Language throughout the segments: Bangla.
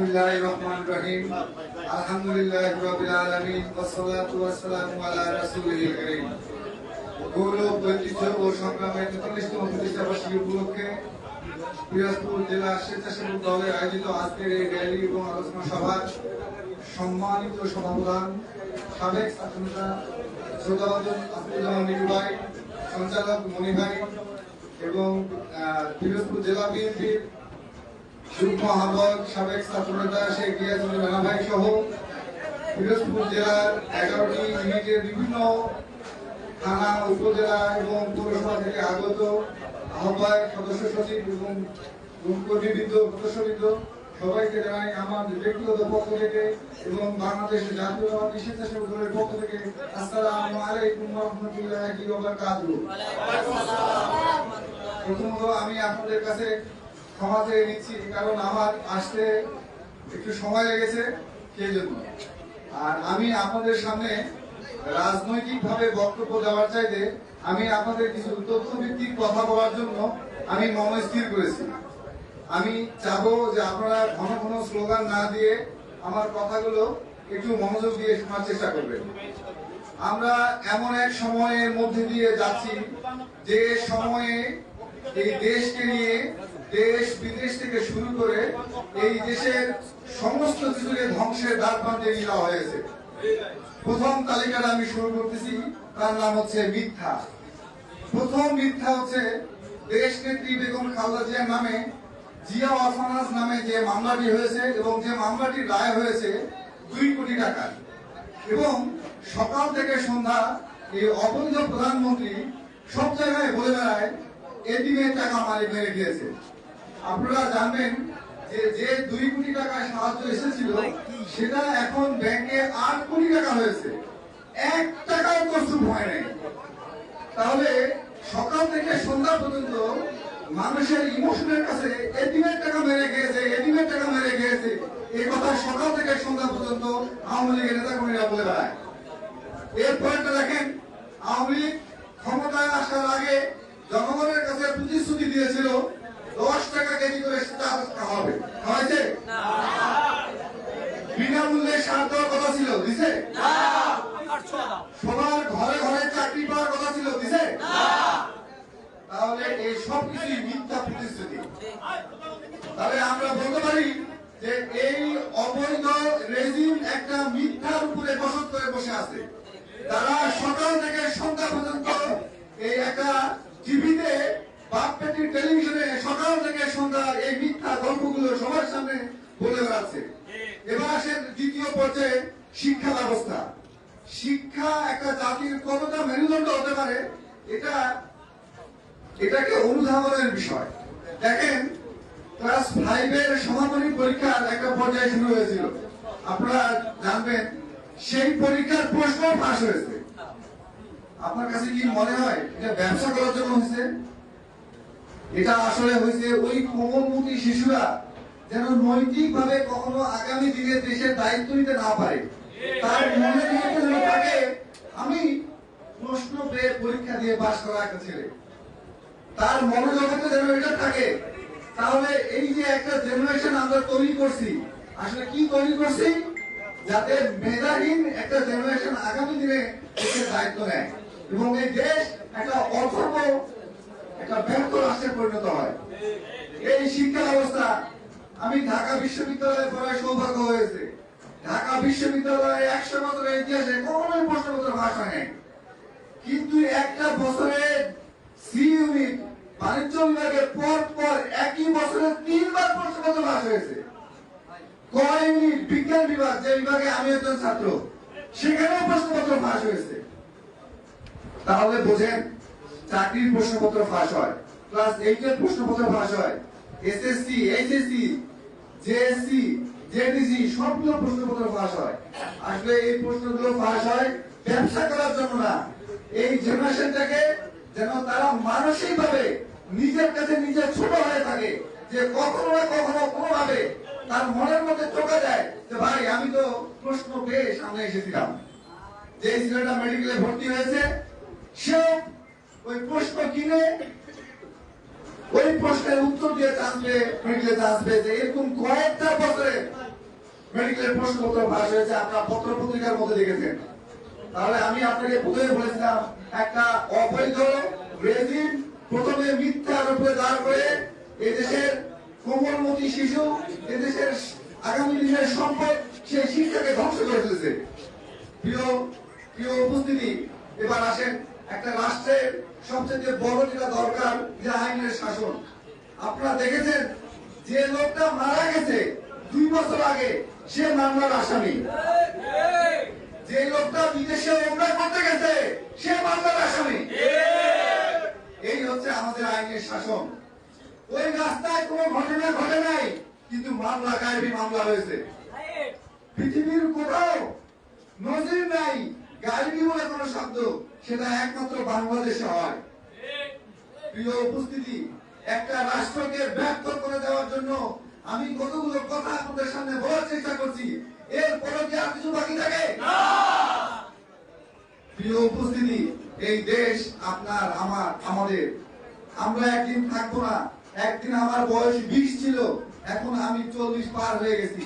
রহিম আলহামদুলিল্লাহি রাব্বিল আলামিন ওয়াসসালাতু ওয়াসসালামু আলা রাসূলিল কারীম গৌরব ঐতিহ্য ও সংগ্রামের তেতাল্লিশতম উপলক্ষে পিরোজপুর জেলা স্বেচ্ছাসেবক দলের আয়োজিত আজকের এই এবং আলোচনা সভার সম্মানিত সভাপ্রধান, সাবেক ছাত্রনেতা শ্রোতাবাদন আফরুজ্জামান নিরুভাই সঞ্চালক ভাই এবং পিরোজপুর জেলা বিএনপির যুগ্ম আহ্বায়ক, সাবেক ছাত্রনেতা শেখ গিয়াসুল রানা সহ পিরোজপুর জেলার এগারোটি ইউনিটের বিভিন্ন থানা, উপজেলা এবং পৌরসভা থেকে আগত আহ্বায়ক, সদস্য সচিব এবং কর্মীবৃন্দ সবাইকে জানাই আমার ব্যক্তিগত পক্ষ থেকে এবং বাংলাদেশ জাতীয়তাবাদী স্বেচ্ছাসেবক দলের পক্ষ থেকে আসসালামু আলাইকুম রহমতুল্লাহি ওয়া বারাকাতুহু। প্রথমত আমি আপনাদের কাছে ক্ষমা চেয়ে নিচ্ছি কারণ আমার আসতে একটু সময় লেগেছে, সেই জন্য। আর আমি আপনাদের সামনে রাজনৈতিকভাবে বক্তব্য দেওয়ার চাইতে আমি আপনাদের কিছু তথ্যভিত্তিক কথা বলার জন্য আমি মন স্থির করেছি। আমি চাবো যে আপনারা ঘন ঘন স্লোগান না দিয়ে আমার কথাগুলো একটু মনোযোগ দিয়ে শোনার চেষ্টা করবেন। আমরা এমন এক সময়ের মধ্যে দিয়ে যাচ্ছি যে সময়ে এই দেশকে নিয়ে দেশ বিদেশ থেকে শুরু করে এই দেশের সমস্ত কিছুকে ধ্বংসের দ্বার প্রান্তে নিয়ে হয়েছে। প্রথম তালিকাটা আমি শুরু করতেছি, তার নাম হচ্ছে মিথ্যা। প্রথম মিথ্যা হচ্ছে দেশ নেত্রী বেগম খালদা জিয়ার নামে, জিয়া অরফানাজ নামে যে মামলাটি হয়েছে এবং যে মামলাটির রায় হয়েছে দুই কোটি টাকা। এবং সকাল থেকে সন্ধ্যা এই অবৈধ প্রধানমন্ত্রী সব জায়গায় বলে বেড়ায় এটিএমের টাকা মারি মেরে খেয়েছে। আপনারা জানবেন যে যে দুই কোটি টাকা সাহায্য এসেছিল, সেটা এখন ব্যাংকে আট কোটি টাকা হয়েছে। এক টাকাও প্রস্তুত হয় নাই। তাহলে সকাল থেকে সন্ধ্যা পর্যন্ত মানুষের ইমোশনের কাছে এটিএমের টাকা মেরে গিয়েছে এটিএমের টাকা মেরে গিয়েছে এই কথা সকাল থেকে সন্ধ্যা পর্যন্ত আওয়ামী লীগের নেতা কর্মীরা বলে বেড়ায়। এরপরটা দেখেন, আওয়ামী লীগ ক্ষমতায় আসার আগে জনগণের কাছে প্রতিশ্রুতি দিয়েছিল দশ টাকা কেজি করে খাওয়াবে খাওয়াইছে বিনামূল্যে সার দেওয়ার কথা ছিল দিছে? সবার ঘরে ঘরে চাকরি পাওয়ার কথা ছিল দিছে? তাহলে এই সব কিছুই মিথ্যা প্রতিশ্রুতি। তাহলে আমরা বলতে পারি যে এই অবৈধ রেজিম একটা মিথ্যার উপরে বসত করে বসে আছে। তারা সকাল থেকে সন্ধ্যা পর্যন্ত এই একটা বাপ পেটির টেলিভিশনে সকাল থেকে সন্ধ্যা এই মিথ্যা গল্পগুলো সবার সামনে বলে বেড়াচ্ছে। এবার আসেন দ্বিতীয় পর্যায়ে শিক্ষা ব্যবস্থা। শিক্ষা একটা জাতির কতটা মেরুদণ্ড হতে পারে, এটা এটাকে অনুধাবনের বিষয়। দেখেন, ক্লাস ফাইভের সমাপনী পরীক্ষার একটা পর্যায়ে শুরু হয়েছিল। আপনারা জানবেন, সেই পরীক্ষার প্রশ্ন ফাঁস হয়েছে। আপনার কাছে কি মনে হয়, এটা ব্যবসা করার জন্য হয়েছে? এটা আসলে হয়েছে ওই কোমলমুখী শিশুরা যেন নৈতিক ভাবে কখনো আগামী দিনে দেশের দায়িত্ব নিতে না পারে। তার মনে থাকে আমি প্রশ্ন পেয়ে পরীক্ষা দিয়ে করা একটা ছেলে। তার মনোজগতে যেন এটা থাকে। তাহলে এই যে একটা জেনারেশন আমরা তৈরি করছি, আসলে কি তৈরি করছি? যাতে মেধাহীন একটা জেনারেশন আগামী দিনে দেশের দায়িত্ব নেয়। এবং এই দেশ একটা অথর্ব একটা ব্যর্থ রাষ্ট্রে পরিণত হয়। এই শিক্ষা ব্যবস্থা, আমি ঢাকা বিশ্ববিদ্যালয়ে পড়ার সৌভাগ্য হয়েছে। ঢাকা বিশ্ববিদ্যালয়ে একশো বছরের ইতিহাসে কখনোই প্রশ্নপত্র ফাঁস হয় নাই। কিন্তু একটা বছরে সি ইউনিট বাণিজ্য বিভাগের পর পর একই বছরে তিনবার প্রশ্নপত্র ফাঁস হয়েছে। ক ইউনিট বিজ্ঞান বিভাগ, যে বিভাগে আমি একজন ছাত্র, সেখানেও প্রশ্নপত্র ফাঁস হয়েছে। তাহলে বোঝেন চাকরির প্রশ্নপত্র ফাঁস হয়। ক্লাস এইট এর প্রশ্নপত্র ফাঁস হয়। এসএসসি এইচএসসি জেএসসি জেডিসি সবগুলো প্রশ্নপত্র ফাঁস হয়। আসলে এই প্রশ্নগুলো ফাঁস হয় ব্যবসা করার জন্য না। এই জেনারেশনটাকে যেন তারা মানসিক ভাবে নিজের কাছে নিজে ছোট হয়ে থাকে, যে কখনো না কখনো কোনোভাবে তার মনের মধ্যে চোখে যায় যে, ভাই, আমি তো প্রশ্ন পেয়ে সামনে এসেছিলাম। যে ছেলেটা মেডিকেলে ভর্তি হয়েছে সে ওই প্রশ্ন কিনে ওই প্রশ্নের উত্তর দিয়ে পেয়ে মেডিকেলে চান্স পেয়েছে এরকম কয়েকটা বছরে মেডিকেলের প্রশ্নপত্র ফাঁস হয়েছে, আপনার পত্র পত্রিকার মধ্যে দেখেছেন। তাহলে আমি আপনাকে প্রথমে বলেছিলাম, একটা অবৈধ রেজিম প্রথমে মিথ্যা আরোপে দাঁড় করে এদেশের কোমলমতি শিশু, এদেশের আগামী দিনের সম্পদ সেই শিক্ষাকে ধ্বংস করে ফেলেছে। প্রিয় প্রিয় উপস্থিতি, এবার আসেন একটা রাষ্ট্রের সবচেয়ে বড় যেটা দরকার যে আইনের শাসন। আপনারা দেখেছেন, যে লোকটা মারা গেছে দুই বছর আগে, সে মামলার আসামি। যে লোকটা বিদেশে অন্যায় করতে গেছে, সে মামলার আসামি। এই হচ্ছে আমাদের আইনের শাসন। ওই রাস্তায় কোনো ঘটনা ঘটে নাই, কিন্তু মামলা, গায়েবী মামলা হয়েছে পৃথিবীর কোথাও নজির নাই গায়েবী বলে কোনো শব্দ সেটা একমাত্র বাংলাদেশে হয়। প্রিয় উপস্থিতি একটা রাষ্ট্রকে ব্যর্থ করে দেওয়ার জন্য আমি কতগুলো কথা আপনাদের সামনে বলার চেষ্টা করছি। এরপরে কি আর কিছু বাকি থাকে? প্রিয় উপস্থিতি এই দেশ আপনার আমার আমাদের। আমরা একদিন থাকব না। একদিন আমার বয়স বিশ ছিল এখন আমি চল্লিশ পার হয়ে গেছি।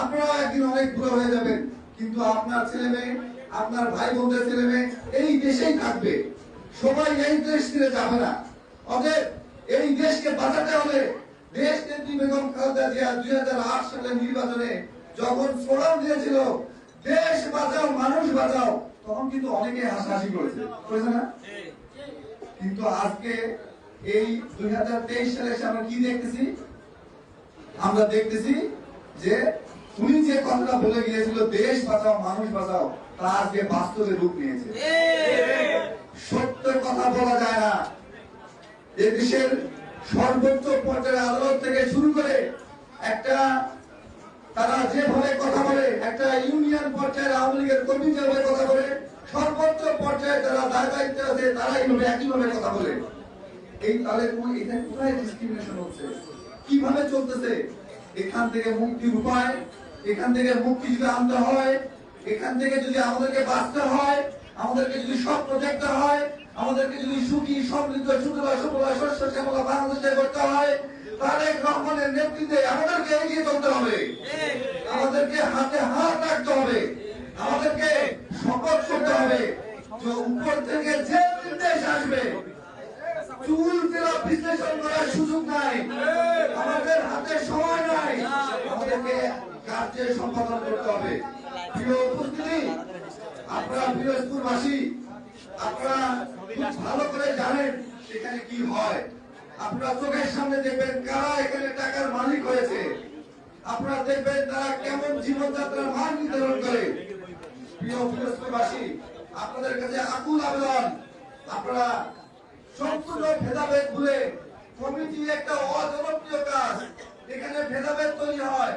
আপনারাও একদিন অনেক বুড়ো হয়ে যাবেন কিন্তু আপনার ছেলে মেয়ে আপনার ভাই বোনদের ছেলে মেয়ে, এই দেশেই থাকবে। সবাই এই দেশ ছেড়ে যাবে না। অতএব এই দেশকে বাঁচাতে হলে দেশ নেত্রী বেগম খালেদা জিয়া দুই হাজার আট সালের নির্বাচনে যখন স্লোগান দিয়েছিল, দেশ বাঁচাও, মানুষ বাঁচাও, তখন কিন্তু অনেকে হাসাহাসি করেছে। করেছে না? কিন্তু আজকে এই দুই হাজার তেইশ সালে এসে আমরা কি দেখতেছি? আমরা দেখতেছি যে উনি যে কথাটা বলে গিয়েছিল দেশ বাঁচাও মানুষ বাঁচাও তা আজকে বাস্তবে রূপ নিয়েছে। সত্য কথা বলা যায় না। এ দেশের সর্বোচ্চ পর্যায়ে আদালত থেকে শুরু করে একটা তারা যেভাবে কথা বলে একটা ইউনিয়ন পর্যায়ে আওয়ামী লীগের কর্মী যেভাবে কথা বলে সর্বোচ্চ পর্যায়ে যারা দায় দায়িত্বে আছে তারা এইভাবে একইভাবে কথা বলে। এই তাহলে এখানে কোথায় ডিসক্রিমিনেশন হচ্ছে? কীভাবে চলতেছে? এখান থেকে মুক্তির উপায় এখান থেকে মুক্তি যদি আনতে হয়, এখান থেকে যদি আমাদেরকে বাঁচতে হয়, আমাদেরকে যদি স্বপ্ন দেখতে হয়, আমাদেরকে যদি সুখী, সমৃদ্ধ সুতলা সুতলা শস্য শ্যামলা বাংলাদেশে করতে হয়, তারেক রহমানের নেতৃত্বে আমাদেরকে এগিয়ে চলতে হবে। আমাদেরকে হাতে হাত রাখতে হবে। আমাদেরকে শপথ করতে হবে যে উপর থেকে যে নির্দেশ আসবে, চুল ফেরা বিশ্লেষণ করার সুযোগ নাই। আমাদের হাতে সময় নাই। আমাদেরকে কার্যে সম্পাদন করতে হবে। প্রিয় উপস্থিতি, আপনারা পিরোজপুরবাসী আপনারা ভালো করে জানেন সেখানে কি হয়। আপনারা চোখের সামনে দেখবেন কারা এখানে টাকার মালিক হয়েছে। আপনারা দেখবেন তারা কেমন জীবনযাত্রার মান নির্ধারণ করে। প্রিয় পিরোজপুরবাসী আপনাদের কাছে আকুল আবেদন। আপনারা সম্পূর্ণ ভেদাভেদ ভুলে কমিটি একটা অজনপ্রিয় কাজ। এখানে ভেদাভেদ তৈরি হয়।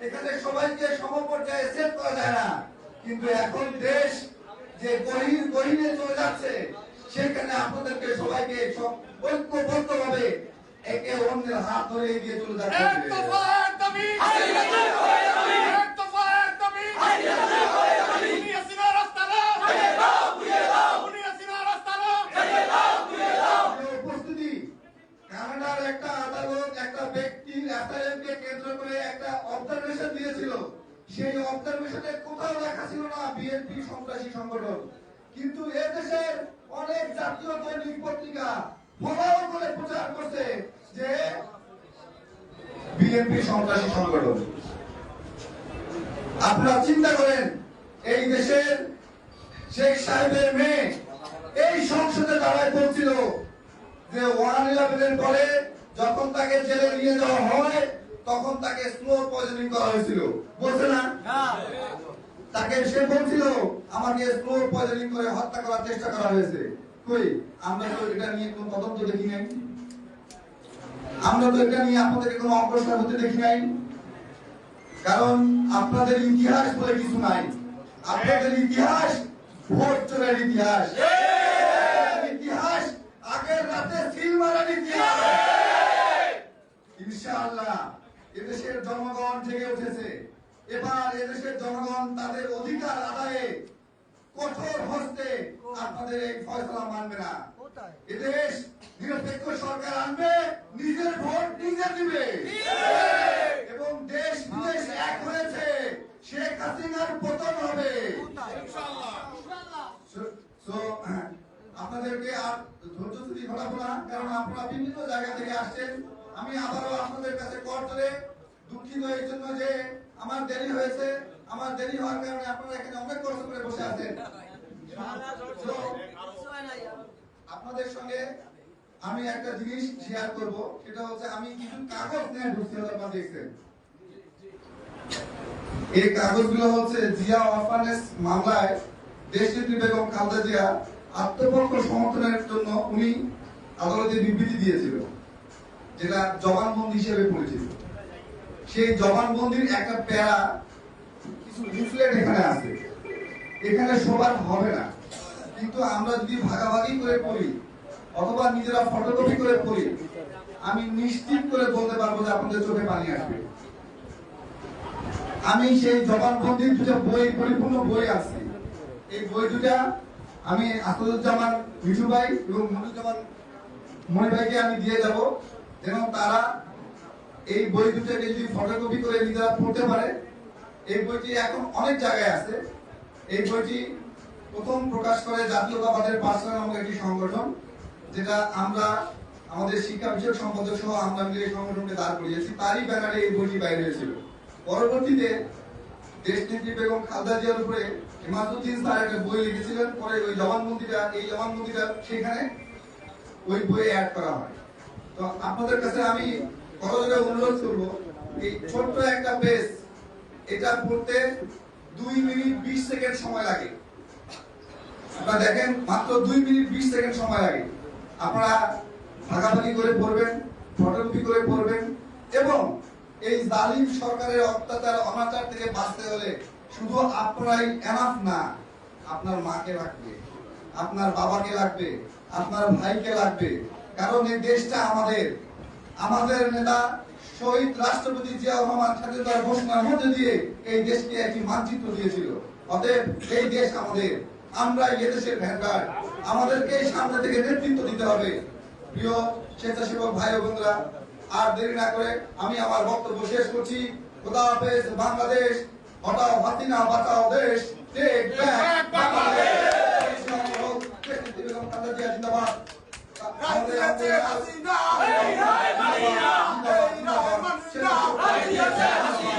এখানে সবাইকে সমপর্যায়ে সেট করা যায় না। কিন্তু এখন দেশ যে গহীন গহীনে চলে যাচ্ছে সেখানে আপনাদেরকে সবাইকে সব ঐক্যবদ্ধ ভাবে একে অন্যের হাত ধরে এগিয়ে চলে যাচ্ছে এক দফা এক দাবি এক দফা এক দাবি উনি হাসিনা রাস্তা না উনি হাসিনা রাস্তা না প্রিয় উপস্থিতি কানাডার একটা আদালত একটা অ্যাসাইলেন্টকে কেন্দ্র করে একটা অবজারভেশন দিয়েছিল। সেই অবজারভেশনে কোথাও লেখা ছিল না বিএনপি সন্ত্রাসী সংগঠন। কিন্তু এ দেশের অনেক জাতীয় দৈনিক পত্রিকা ফলাও করে প্রচার করছে যে বিএনপি সন্ত্রাসী সংগঠন। আপনারা চিন্তা করেন, এই দেশের শেখ সাহেবের মেয়ে এই সংসদে দাঁড়ায় পড়ছিল যে ওয়ান ইলেভেনের পরে যখন তাকে জেলে নিয়ে যাওয়া হয় তখন তাকে স্লো পয়জনিং করা হয়েছিল। বলছে না? তাকে সে বলছিল আমাকে স্লো পয়জনিং করে হত্যা করার চেষ্টা করা হয়েছে। কই? আমরা তো এটা নিয়ে কোনো তদন্ত দেখি নাই। আমরা তো এটা নিয়ে আপনাদেরকে কোনো অগ্রসর হতে দেখি নাই। কারণ আপনাদের ইতিহাস বলে কিছু নাই। আপনাদের ইতিহাস ভোট চোরের ইতিহাস। ইতিহাস আগের রাতে সিল মারার ইতিহাস। ইনশাআল্লাহ, এদেশের জনগণ জেগে উঠেছে। এবার এদেশের জনগণ তাদের অধিকার আদায়ে কঠোর হস্তে আপনাদের এই ফয়সলা মানবে না। এদেশ নিরপেক্ষ সরকার আনবে, নিজের ভোট নিজে দিবে। এবং দেশ বিদেশ এক হয়েছে, শেখ হাসিনার পতন হবে। আপনাদেরকে আর ধৈর্য যদি ঘটাবো না, কারণ আপনারা বিভিন্ন জায়গা থেকে আসছেন। আমি আবারও আপনাদের কাছে কর ধরে দুঃখিত এই জন্য যে আমার দেরি হয়েছে। আমার দেরি হওয়ার কারণে আপনারা এখানে অনেক কষ্ট করে বসে আছেন। আপনাদের সঙ্গে আমি একটা জিনিস শেয়ার করব, সেটা হচ্ছে আমি কিছু কাগজ নিয়ে ঢুকছি হয়তো আপনারা দেখছেন। এই কাগজগুলো হচ্ছে জিয়া অরফানেস মামলায় দেশনেত্রী বেগম খালেদা জিয়া আত্মপক্ষ সমর্থনের জন্য উনি আদালতে বিবৃতি দিয়েছিল যেটা জবানবন্দি হিসেবে পরিচিত। সেই জবানবন্দির একটা প্যারা কিছু লিফলেট এখানে আছে। এখানে সবার হবে না। কিন্তু আমরা যদি ভাগাভাগি করে পড়ি, অথবা নিজেরা ফটোকপি করে পড়ি, আমি নিশ্চিত করে বলতে পারব যে আপনাদের চোখে পানি আসবে। আমি সেই জবানবন্দির দুটো বই, পরিপূর্ণ বই আছে। এই বই দুটা আমি আসাদুজ্জামান মিঠু ভাই এবং মনুজ্জামান মণি ভাইকে আমি দিয়ে যাব। যেন তারা এই বই দুটাকে যদি ফটোকপি করে নিজেরা পড়তে পারে। এই বইটি এখন অনেক জায়গায় আছে। এই বইটি প্রথম প্রকাশ করে জাতীয়তাবাদের পার্সোনাল নামক একটি সংগঠন, যেটা আমরা আমাদের শিক্ষা বিষয়ক সম্পাদক সহ আমরা মিলে সংগঠনকে দাঁড় করিয়েছি। তারই ব্যানারে এই বইটি বাইরে হয়েছিল। পরবর্তীতে দেশনেত্রী বেগম খালদা জিয়ার উপরে হিমাদুদ্দিন স্যার একটা বই লিখেছিলেন। পরে ওই জবানবন্দিটা, এই জবানবন্দিটা সেখানে ওই বইয়ে অ্যাড করা হয়। তো আপনাদের কাছে আমি অনুরোধ করব, এই ছোট্ট একটা পেজ এটা পড়তে দুই মিনিট বিশ সেকেন্ড সময় লাগে। আপনারা দেখেন, মাত্র দুই মিনিট বিশ সেকেন্ড সময় লাগে। আপনারা ভাগাভাগি করে পড়বেন, ফটোকপি করে পড়বেন, এবং এই জালিম সরকারের অত্যাচার, অনাচার থেকে বাঁচতে হলে শুধু আপনারাই এনাফ না, আপনার মাকে লাগবে, আপনার বাবাকে লাগবে, আপনার ভাইকে লাগবে। কারণ এই দেশটা আমাদের। আমাদের নেতা শহীদ রাষ্ট্রপতি জিয়াউর রহমান স্বাধীনতার ঘোষণার মধ্যে দিয়ে এই দেশকে একটি মানচিত্র দিয়েছিল। অতএব এই দেশ আমাদের। আমরা এই দেশের ভ্যানগার্ড। আমাদেরকে সামনে থেকে নেতৃত্ব দিতে হবে। প্রিয় স্বেচ্ছাসেবক ভাই বোনরা, আর দেরি না করে আমি আমার বক্তব্য শেষ করছি। খোদা হাফেজ, বাংলাদেশ। হটাও হাসিনা বাঁচাও দেশ। জিন্দাবাদ। রাইতে হাসিনা এই নয় মানিয়া এই নয় মানিয়া রাইতে হাসিনা